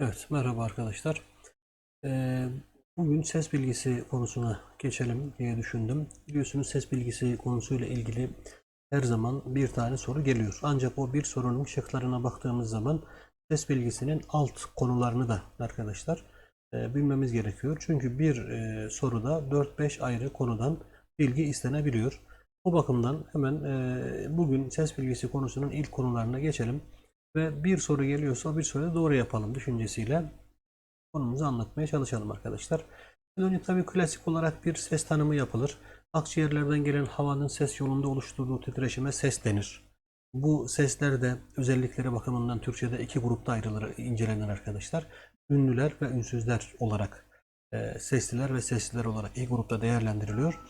Evet, merhaba arkadaşlar. Ee, bugün ses bilgisi konusuna geçelim diye düşündüm. Biliyorsunuz ses bilgisi konusuyla ilgili her zaman bir tane soru geliyor. Ancak o bir sorunun şıklarına baktığımız zaman ses bilgisinin alt konularını da arkadaşlar e, bilmemiz gerekiyor. Çünkü bir e, soruda 4-5 ayrı konudan bilgi istenebiliyor. O bakımdan hemen e, bugün ses bilgisi konusunun ilk konularına geçelim ve bir soru geliyorsa bir soruyu doğru yapalım düşüncesiyle konumuzu anlatmaya çalışalım arkadaşlar. Önce tabii klasik olarak bir ses tanımı yapılır. Akciğerlerden gelen havanın ses yolunda oluşturduğu titreşime ses denir. Bu sesler de özellikleri bakımından Türkçe'de iki grupta ayrılır, incelenir arkadaşlar. Ünlüler ve ünsüzler olarak, e, sesliler ve sessizler olarak iki grupta değerlendiriliyor.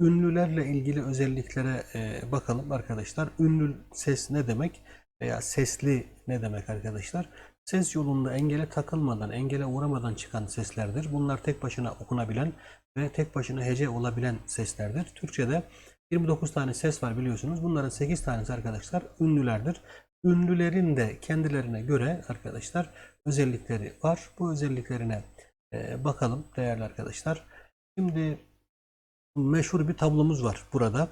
Ünlülerle ilgili özelliklere e, bakalım arkadaşlar. Ünlü ses ne demek? Veya sesli ne demek arkadaşlar? Ses yolunda engele takılmadan, engele uğramadan çıkan seslerdir. Bunlar tek başına okunabilen ve tek başına hece olabilen seslerdir. Türkçe'de 29 tane ses var biliyorsunuz. Bunların 8 tanesi arkadaşlar ünlülerdir. Ünlülerin de kendilerine göre arkadaşlar özellikleri var. Bu özelliklerine e, bakalım değerli arkadaşlar. Şimdi meşhur bir tablomuz var burada.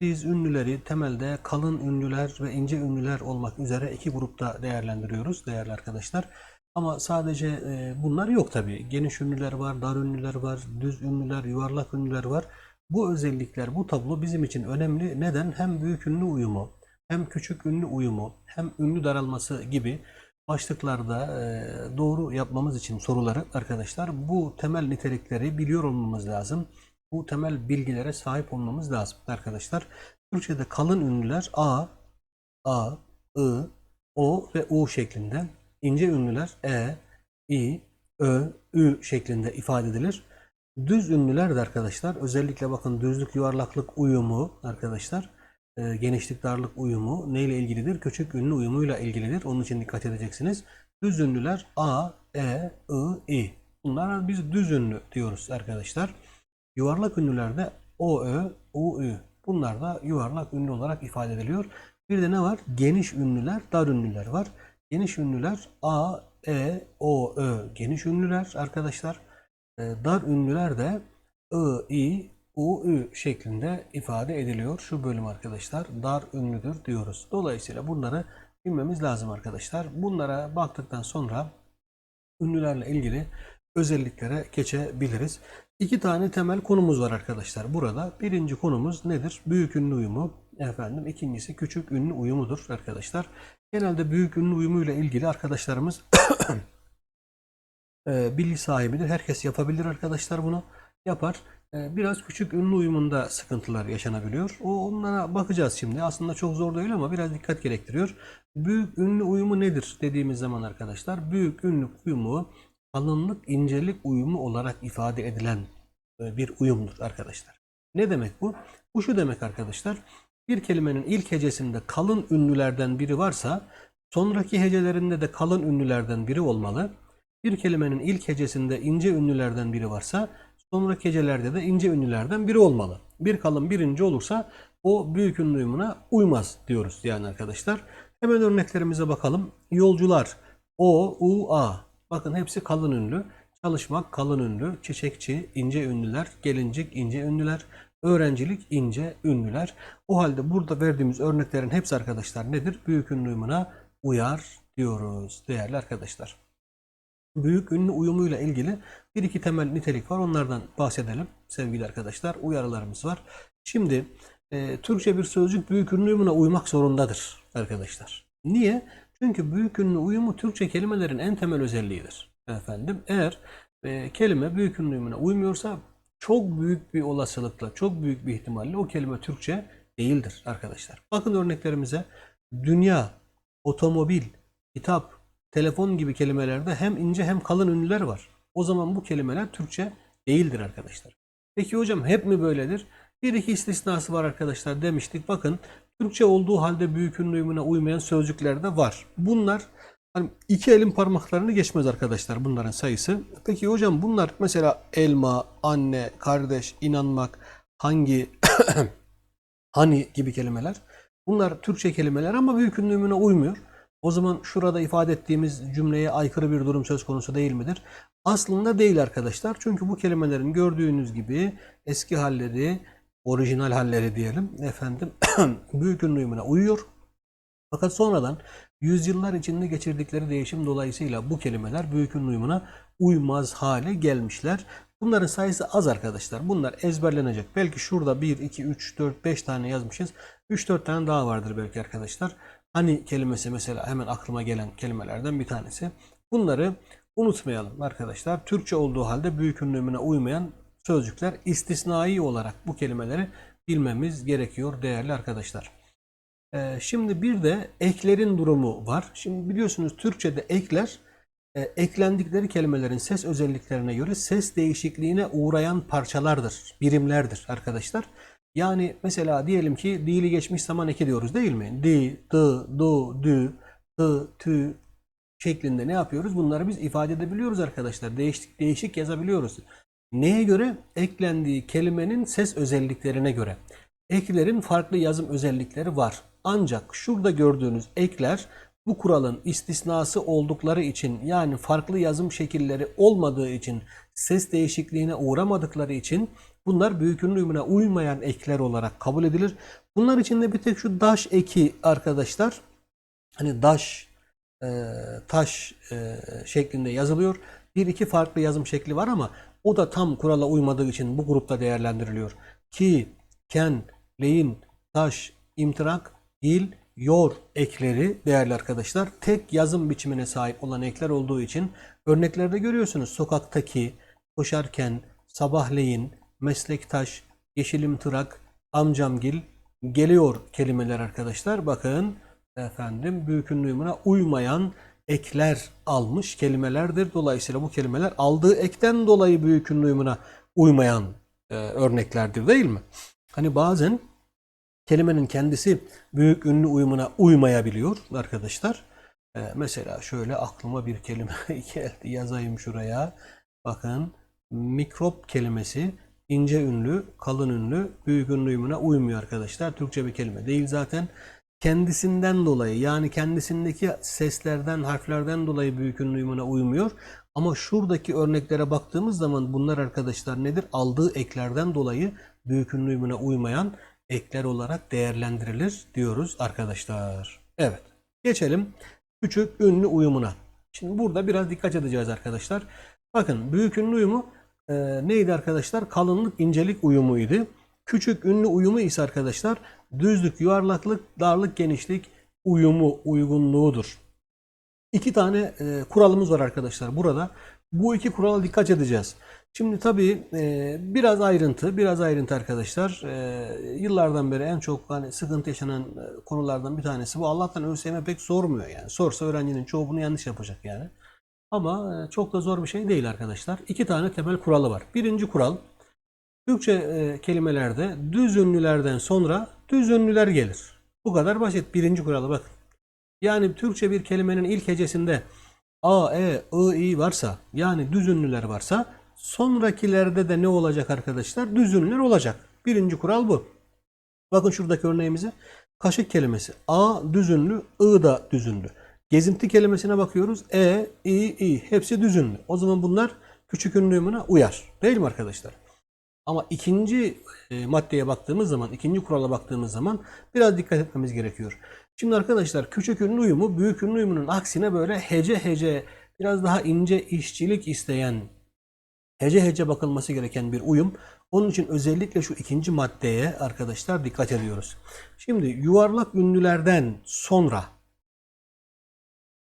Biz ünlüleri temelde kalın ünlüler ve ince ünlüler olmak üzere iki grupta değerlendiriyoruz değerli arkadaşlar. Ama sadece e, bunlar yok tabi. Geniş ünlüler var, dar ünlüler var, düz ünlüler, yuvarlak ünlüler var. Bu özellikler, bu tablo bizim için önemli. Neden? Hem büyük ünlü uyumu, hem küçük ünlü uyumu, hem ünlü daralması gibi başlıklarda e, doğru yapmamız için soruları arkadaşlar bu temel nitelikleri biliyor olmamız lazım bu temel bilgilere sahip olmamız lazım arkadaşlar. Türkçe'de kalın ünlüler A, A, I, O ve U şeklinde. ince ünlüler E, I, Ö, Ü şeklinde ifade edilir. Düz ünlüler de arkadaşlar özellikle bakın düzlük yuvarlaklık uyumu arkadaşlar e, genişlik darlık uyumu neyle ilgilidir? Küçük ünlü uyumuyla ilgilidir. Onun için dikkat edeceksiniz. Düz ünlüler A, E, I, I. Bunlara biz düz ünlü diyoruz arkadaşlar. Yuvarlak ünlülerde o, ö, u, ü. Bunlar da yuvarlak ünlü olarak ifade ediliyor. Bir de ne var? Geniş ünlüler, dar ünlüler var. Geniş ünlüler a, e, o, ö geniş ünlüler arkadaşlar. E, dar ünlüler de ı, i, u, ü şeklinde ifade ediliyor. Şu bölüm arkadaşlar dar ünlüdür diyoruz. Dolayısıyla bunları bilmemiz lazım arkadaşlar. Bunlara baktıktan sonra ünlülerle ilgili özelliklere geçebiliriz. İki tane temel konumuz var arkadaşlar burada. Birinci konumuz nedir? Büyük ünlü uyumu. Efendim ikincisi küçük ünlü uyumudur arkadaşlar. Genelde büyük ünlü uyumuyla ilgili arkadaşlarımız e, bilgi sahibidir. Herkes yapabilir arkadaşlar bunu. Yapar. E, biraz küçük ünlü uyumunda sıkıntılar yaşanabiliyor. O onlara bakacağız şimdi. Aslında çok zor değil ama biraz dikkat gerektiriyor. Büyük ünlü uyumu nedir dediğimiz zaman arkadaşlar büyük ünlü uyumu kalınlık incelik uyumu olarak ifade edilen e, bir uyumdur arkadaşlar. Ne demek bu? Bu şu demek arkadaşlar. Bir kelimenin ilk hecesinde kalın ünlülerden biri varsa sonraki hecelerinde de kalın ünlülerden biri olmalı. Bir kelimenin ilk hecesinde ince ünlülerden biri varsa sonraki hecelerde de ince ünlülerden biri olmalı. Bir kalın birinci olursa o büyük ünlü uyumuna uymaz diyoruz yani arkadaşlar. Hemen örneklerimize bakalım. Yolcular O, U, A Bakın hepsi kalın ünlü. Çalışmak kalın ünlü, çiçekçi ince ünlüler, gelincik ince ünlüler, öğrencilik ince ünlüler. O halde burada verdiğimiz örneklerin hepsi arkadaşlar nedir? Büyük ünlü uyar diyoruz değerli arkadaşlar. Büyük ünlü uyumuyla ilgili bir iki temel nitelik var. Onlardan bahsedelim sevgili arkadaşlar. Uyarılarımız var. Şimdi e, Türkçe bir sözcük büyük ünlü uymak zorundadır arkadaşlar. Niye? Çünkü büyük ünlü uyumu Türkçe kelimelerin en temel özelliğidir. Efendim eğer e, kelime büyük ünlü uyumuna uymuyorsa çok büyük bir olasılıkla, çok büyük bir ihtimalle o kelime Türkçe değildir arkadaşlar. Bakın örneklerimize dünya, otomobil, kitap, telefon gibi kelimelerde hem ince hem kalın ünlüler var. O zaman bu kelimeler Türkçe değildir arkadaşlar. Peki hocam hep mi böyledir? Bir iki istisnası var arkadaşlar demiştik. Bakın Türkçe olduğu halde büyük ünlü uyumuna uymayan sözcükler de var. Bunlar hani iki elin parmaklarını geçmez arkadaşlar bunların sayısı. Peki hocam bunlar mesela elma, anne, kardeş, inanmak, hangi, hani gibi kelimeler. Bunlar Türkçe kelimeler ama büyük ünlü uyumuna uymuyor. O zaman şurada ifade ettiğimiz cümleye aykırı bir durum söz konusu değil midir? Aslında değil arkadaşlar. Çünkü bu kelimelerin gördüğünüz gibi eski halleri, orijinal halleri diyelim efendim büyük ünlü uyumuna uyuyor. Fakat sonradan yüzyıllar içinde geçirdikleri değişim dolayısıyla bu kelimeler büyük ünlü uyumuna uymaz hale gelmişler. Bunların sayısı az arkadaşlar. Bunlar ezberlenecek. Belki şurada 1, 2, 3, 4, 5 tane yazmışız. 3-4 tane daha vardır belki arkadaşlar. Hani kelimesi mesela hemen aklıma gelen kelimelerden bir tanesi. Bunları unutmayalım arkadaşlar. Türkçe olduğu halde büyük ünlümüne uymayan sözcükler istisnai olarak bu kelimeleri bilmemiz gerekiyor değerli arkadaşlar. Ee, şimdi bir de eklerin durumu var. Şimdi biliyorsunuz Türkçe'de ekler e, eklendikleri kelimelerin ses özelliklerine göre ses değişikliğine uğrayan parçalardır, birimlerdir arkadaşlar. Yani mesela diyelim ki dili geçmiş zaman eki diyoruz değil mi? Di, dı, du, dü, tı, tü şeklinde ne yapıyoruz? Bunları biz ifade edebiliyoruz arkadaşlar. Değişik, değişik yazabiliyoruz. Neye göre? Eklendiği kelimenin ses özelliklerine göre. Eklerin farklı yazım özellikleri var. Ancak şurada gördüğünüz ekler bu kuralın istisnası oldukları için yani farklı yazım şekilleri olmadığı için ses değişikliğine uğramadıkları için bunlar büyük ünlü uyumuna uymayan ekler olarak kabul edilir. Bunlar içinde bir tek şu daş eki arkadaşlar hani daş e, taş e, şeklinde yazılıyor. Bir iki farklı yazım şekli var ama o da tam kurala uymadığı için bu grupta değerlendiriliyor. Ki, ken, leyin, taş, imtirak, il, yor ekleri değerli arkadaşlar tek yazım biçimine sahip olan ekler olduğu için örneklerde görüyorsunuz. Sokaktaki, koşarken, sabahleyin, meslektaş, yeşilim tırak, amcamgil geliyor kelimeler arkadaşlar. Bakın efendim büyük ünlü uyumuna uymayan ekler almış kelimelerdir. Dolayısıyla bu kelimeler aldığı ekten dolayı büyük ünlü uyumuna uymayan e, örneklerdir değil mi? Hani bazen kelimenin kendisi büyük ünlü uyumuna uymayabiliyor arkadaşlar. Ee, mesela şöyle aklıma bir kelime geldi yazayım şuraya. Bakın mikrop kelimesi ince ünlü, kalın ünlü, büyük ünlü uyumuna uymuyor arkadaşlar. Türkçe bir kelime değil zaten. Kendisinden dolayı yani kendisindeki seslerden, harflerden dolayı büyük ünlü uyumuna uymuyor. Ama şuradaki örneklere baktığımız zaman bunlar arkadaşlar nedir? Aldığı eklerden dolayı büyük ünlü uyumuna uymayan ekler olarak değerlendirilir diyoruz arkadaşlar. Evet. Geçelim küçük ünlü uyumuna. Şimdi burada biraz dikkat edeceğiz arkadaşlar. Bakın büyük ünlü uyumu e, neydi arkadaşlar? Kalınlık incelik uyumuydu. Küçük ünlü uyumu ise arkadaşlar düzlük, yuvarlaklık, darlık, genişlik uyumu, uygunluğudur. İki tane e, kuralımız var arkadaşlar burada. Bu iki kurala dikkat edeceğiz. Şimdi tabii e, biraz ayrıntı, biraz ayrıntı arkadaşlar. E, yıllardan beri en çok hani sıkıntı yaşanan e, konulardan bir tanesi bu. Allah'tan ÖSYM pek sormuyor yani. Sorsa öğrencinin çoğu bunu yanlış yapacak yani. Ama e, çok da zor bir şey değil arkadaşlar. İki tane temel kuralı var. Birinci kural, Türkçe e, kelimelerde düz ünlülerden sonra düz ünlüler gelir. Bu kadar basit. Birinci kuralı bakın. Yani Türkçe bir kelimenin ilk hecesinde A, E, I, I varsa yani düz ünlüler varsa sonrakilerde de ne olacak arkadaşlar? Düz ünlüler olacak. Birinci kural bu. Bakın şuradaki örneğimize. Kaşık kelimesi. A düz ünlü, I da düz ünlü. Gezinti kelimesine bakıyoruz. E, I, I hepsi düz ünlü. O zaman bunlar küçük ünlüğümüne uyar. Değil mi arkadaşlar? Ama ikinci e, maddeye baktığımız zaman, ikinci kurala baktığımız zaman biraz dikkat etmemiz gerekiyor. Şimdi arkadaşlar küçük ünlü uyumu büyük ünlü uyumunun aksine böyle hece hece biraz daha ince işçilik isteyen hece hece bakılması gereken bir uyum. Onun için özellikle şu ikinci maddeye arkadaşlar dikkat ediyoruz. Şimdi yuvarlak ünlülerden sonra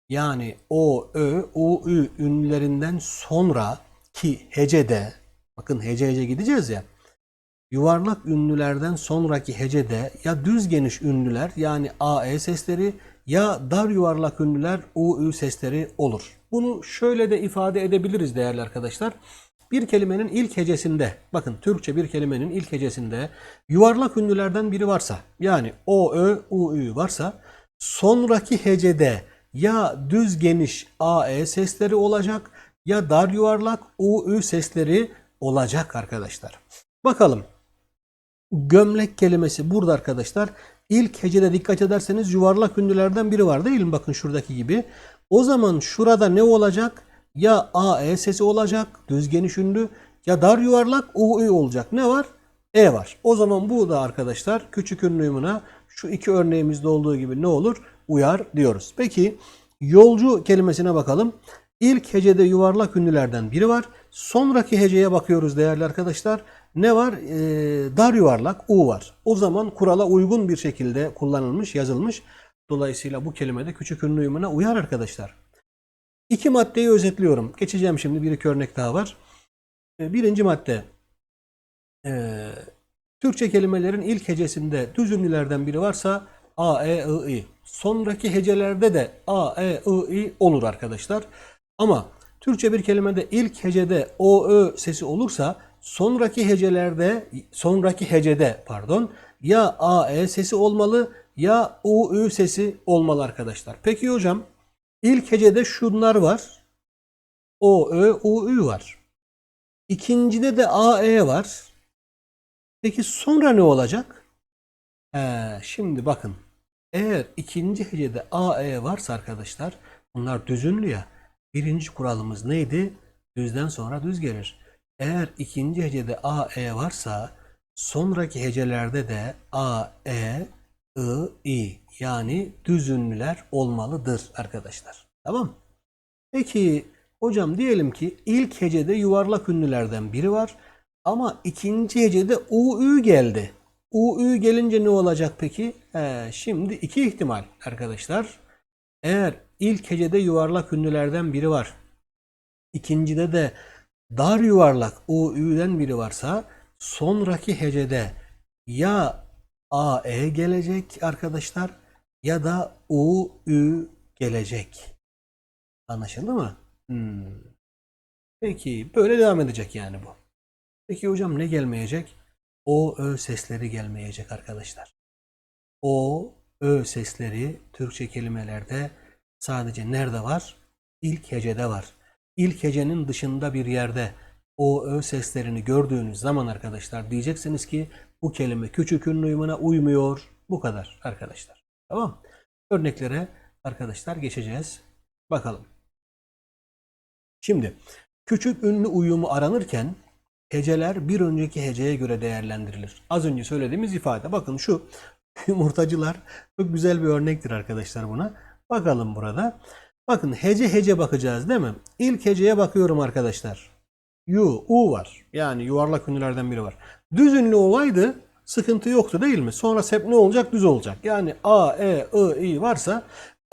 yani o, ö, u, ü ünlülerinden sonra ki hecede bakın hece hece gideceğiz ya yuvarlak ünlülerden sonraki hecede ya düz geniş ünlüler yani a, e sesleri ya dar yuvarlak ünlüler u, ü sesleri olur. Bunu şöyle de ifade edebiliriz değerli arkadaşlar. Bir kelimenin ilk hecesinde, bakın Türkçe bir kelimenin ilk hecesinde yuvarlak ünlülerden biri varsa, yani o, ö, u, ü varsa sonraki hecede ya düz geniş a, e sesleri olacak ya dar yuvarlak u, ü sesleri olacak arkadaşlar. Bakalım. Gömlek kelimesi burada arkadaşlar ilk hecede dikkat ederseniz yuvarlak ünlülerden biri var değil mi? Bakın şuradaki gibi. O zaman şurada ne olacak? Ya AE sesi olacak düz geniş ünlü ya dar yuvarlak UI olacak. Ne var? E var. O zaman bu da arkadaşlar küçük ünlü uyumuna şu iki örneğimizde olduğu gibi ne olur? Uyar diyoruz. Peki yolcu kelimesine bakalım. İlk hecede yuvarlak ünlülerden biri var. Sonraki heceye bakıyoruz değerli arkadaşlar. Ne var? Ee, dar yuvarlak U var. O zaman kurala uygun bir şekilde kullanılmış, yazılmış. Dolayısıyla bu kelime de küçük ünlü uyumuna uyar arkadaşlar. İki maddeyi özetliyorum. Geçeceğim şimdi bir iki örnek daha var. Ee, Birinci madde. Ee, Türkçe kelimelerin ilk hecesinde düz ünlülerden biri varsa A, E, I, I. Sonraki hecelerde de A, E, I, I olur arkadaşlar. Ama Türkçe bir kelimede ilk hecede O, Ö sesi olursa sonraki hecelerde sonraki hecede pardon ya A, E sesi olmalı ya U, Ü sesi olmalı arkadaşlar. Peki hocam ilk hecede şunlar var. O, Ö, U, Ü var. İkincide de A, E var. Peki sonra ne olacak? Ee, şimdi bakın. Eğer ikinci hecede A, E varsa arkadaşlar bunlar düzünlü ya. Birinci kuralımız neydi? Düzden sonra düz gelir. Eğer ikinci hecede A, E varsa sonraki hecelerde de A, E, I, I yani düz ünlüler olmalıdır arkadaşlar. Tamam Peki hocam diyelim ki ilk hecede yuvarlak ünlülerden biri var ama ikinci hecede U, Ü geldi. U, Ü gelince ne olacak peki? He, şimdi iki ihtimal arkadaşlar. Eğer ilk hecede yuvarlak ünlülerden biri var. ikincide de dar yuvarlak U, Ü'den biri varsa sonraki hecede ya A, E gelecek arkadaşlar ya da U, Ü gelecek. Anlaşıldı mı? Hmm. Peki böyle devam edecek yani bu. Peki hocam ne gelmeyecek? O, Ö sesleri gelmeyecek arkadaşlar. O, Ö sesleri Türkçe kelimelerde sadece nerede var? İlk hecede var. İlk hecenin dışında bir yerde o, Ö seslerini gördüğünüz zaman arkadaşlar diyeceksiniz ki bu kelime küçük ünlü uyumuna uymuyor. Bu kadar arkadaşlar. Tamam Örneklere arkadaşlar geçeceğiz. Bakalım. Şimdi küçük ünlü uyumu aranırken heceler bir önceki heceye göre değerlendirilir. Az önce söylediğimiz ifade. Bakın şu yumurtacılar çok güzel bir örnektir arkadaşlar buna. Bakalım burada. Bakın hece hece bakacağız değil mi? İlk heceye bakıyorum arkadaşlar. Yu, U var. Yani yuvarlak ünlülerden biri var. Düz ünlü olaydı sıkıntı yoktu değil mi? Sonra hep ne olacak? Düz olacak. Yani A, E, I, I varsa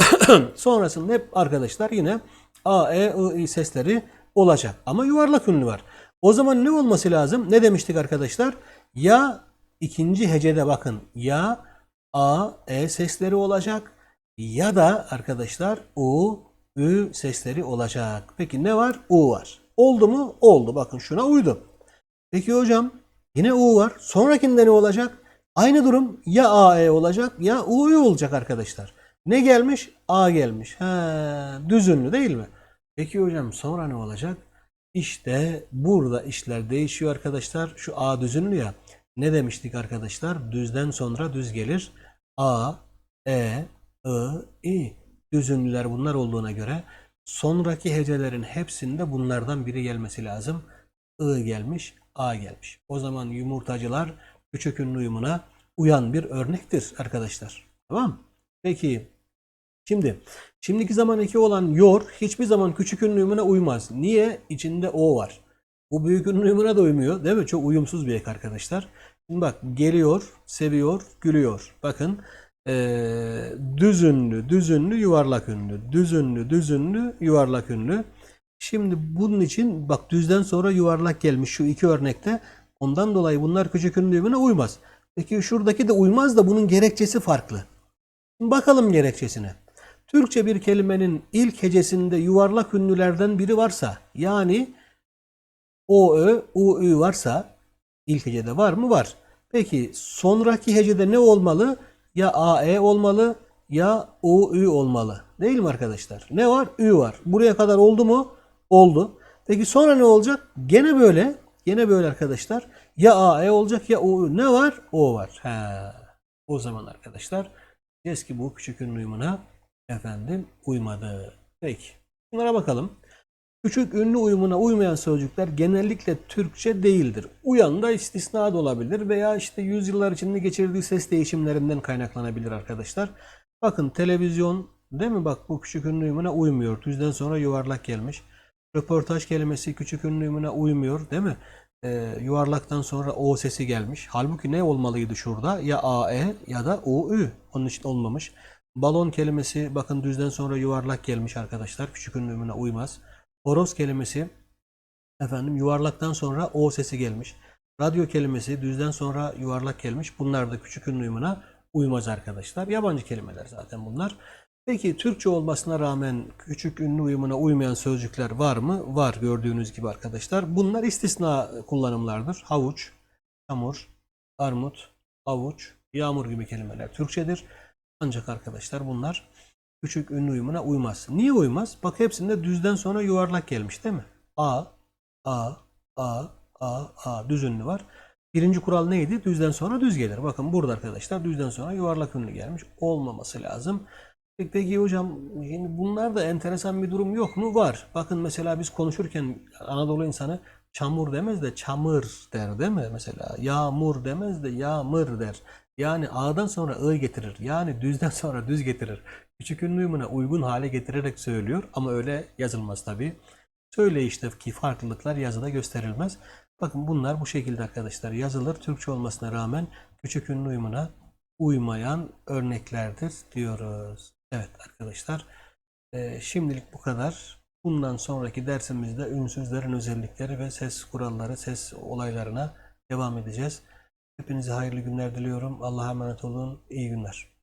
sonrasında hep arkadaşlar yine A, E, I, I sesleri olacak. Ama yuvarlak ünlü var. O zaman ne olması lazım? Ne demiştik arkadaşlar? Ya ikinci hecede bakın ya A, E sesleri olacak ya da arkadaşlar U, Ü sesleri olacak. Peki ne var? U var. Oldu mu? Oldu. Bakın şuna uydu. Peki hocam yine U var. Sonrakinde ne olacak? Aynı durum ya A, E olacak ya U, Ü olacak arkadaşlar. Ne gelmiş? A gelmiş. He, düz ünlü değil mi? Peki hocam sonra ne olacak? İşte burada işler değişiyor arkadaşlar. Şu A düz ünlü ya. Ne demiştik arkadaşlar? Düzden sonra düz gelir. A, E, I, I. Düz ünlüler bunlar olduğuna göre sonraki hecelerin hepsinde bunlardan biri gelmesi lazım. I gelmiş, A gelmiş. O zaman yumurtacılar küçük ünlü uyumuna uyan bir örnektir arkadaşlar. Tamam Peki Şimdi şimdiki zaman eki olan yor hiçbir zaman küçük ünlü uyumuna uymaz. Niye? İçinde o var. Bu büyük ünlü uyumuna da uymuyor. Değil mi? Çok uyumsuz bir ek arkadaşlar. Bak geliyor, seviyor, gülüyor. Bakın ee, düz ünlü, düz ünlü, yuvarlak ünlü. Düz ünlü, düz ünlü, yuvarlak ünlü. Şimdi bunun için bak düzden sonra yuvarlak gelmiş şu iki örnekte. Ondan dolayı bunlar küçük ünlü uymaz. Peki şuradaki de uymaz da bunun gerekçesi farklı. Bakalım gerekçesine. Türkçe bir kelimenin ilk hecesinde yuvarlak ünlülerden biri varsa yani o, ö, u, ü varsa ilk hecede var mı? Var. Peki sonraki hecede ne olmalı? Ya a, e olmalı ya u, ü olmalı. Değil mi arkadaşlar? Ne var? Ü var. Buraya kadar oldu mu? Oldu. Peki sonra ne olacak? Gene böyle. Gene böyle arkadaşlar. Ya a, e olacak ya u, ü. Ne var? O var. He. O zaman arkadaşlar diyeceğiz ki bu küçük ünlü uyumuna efendim uymadı. Peki. Bunlara bakalım. Küçük ünlü uyumuna uymayan sözcükler genellikle Türkçe değildir. Uyan da istisna da olabilir veya işte yüzyıllar içinde geçirdiği ses değişimlerinden kaynaklanabilir arkadaşlar. Bakın televizyon değil mi? Bak bu küçük ünlü uyumuna uymuyor. Düzden sonra yuvarlak gelmiş. Röportaj kelimesi küçük ünlü uyumuna uymuyor değil mi? Ee, yuvarlaktan sonra O sesi gelmiş. Halbuki ne olmalıydı şurada? Ya AE ya da UÜ. Onun için olmamış. Balon kelimesi bakın düzden sonra yuvarlak gelmiş arkadaşlar. Küçük ünlü uyumuna uymaz. Horoz kelimesi efendim yuvarlaktan sonra O sesi gelmiş. Radyo kelimesi düzden sonra yuvarlak gelmiş. Bunlar da küçük ünlü uyumuna uymaz arkadaşlar. Yabancı kelimeler zaten bunlar. Peki Türkçe olmasına rağmen küçük ünlü uyumuna uymayan sözcükler var mı? Var gördüğünüz gibi arkadaşlar. Bunlar istisna kullanımlardır. Havuç, çamur, armut, avuç, yağmur gibi kelimeler Türkçedir. Ancak arkadaşlar bunlar küçük ünlü uyumuna uymaz. Niye uymaz? Bak hepsinde düzden sonra yuvarlak gelmiş değil mi? A, A, A, A, A düz ünlü var. Birinci kural neydi? Düzden sonra düz gelir. Bakın burada arkadaşlar düzden sonra yuvarlak ünlü gelmiş. Olmaması lazım. Peki, hocam şimdi bunlar da enteresan bir durum yok mu? Var. Bakın mesela biz konuşurken Anadolu insanı çamur demez de çamır der değil mi? Mesela yağmur demez de yağmır der. Yani A'dan sonra I getirir. Yani düzden sonra düz getirir. Küçük ünlü uyumuna uygun hale getirerek söylüyor ama öyle yazılmaz tabii. Söyleyişteki farklılıklar yazıda gösterilmez. Bakın bunlar bu şekilde arkadaşlar yazılır. Türkçe olmasına rağmen küçük ünlü uyumuna uymayan örneklerdir diyoruz. Evet arkadaşlar eee, şimdilik bu kadar. Bundan sonraki dersimizde ünsüzlerin özellikleri ve ses kuralları, ses olaylarına devam edeceğiz. Hepinize hayırlı günler diliyorum. Allah'a emanet olun. İyi günler.